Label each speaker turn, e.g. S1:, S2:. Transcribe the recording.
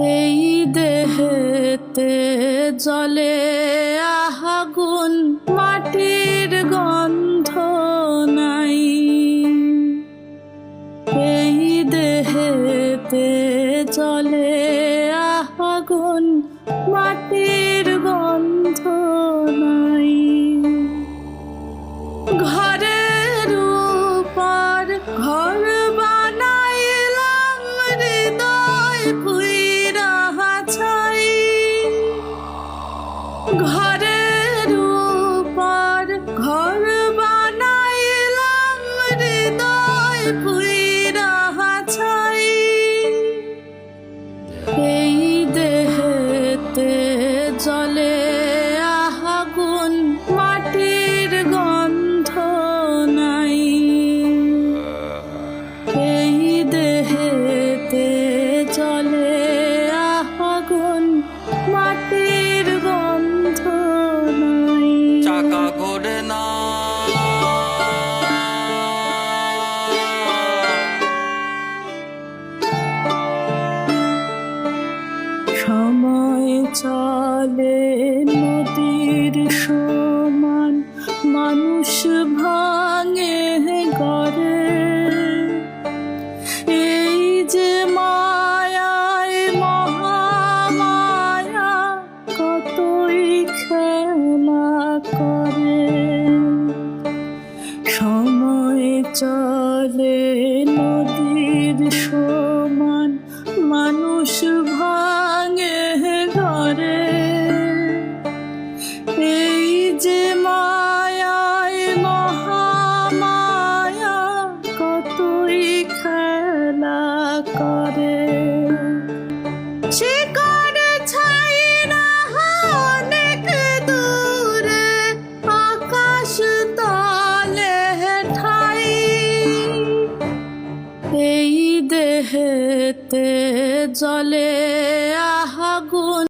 S1: এই দেহেতে জলে আহাগুন মাটির গন্ধ নাই। এই দেহেতে জলে আহাগুন ঘরের উপর ঘর বানাইলাম হৃদয় পুইরা ছাই এই দেহেতে জলে চলে নদীর সমান, মানুষ ভাঙে গড়ে এই যে মায়ায়, মহামায়া, কতই খেলা করে। সময় চলে নদীর সমান এই দেহেতে জলে আহাগুন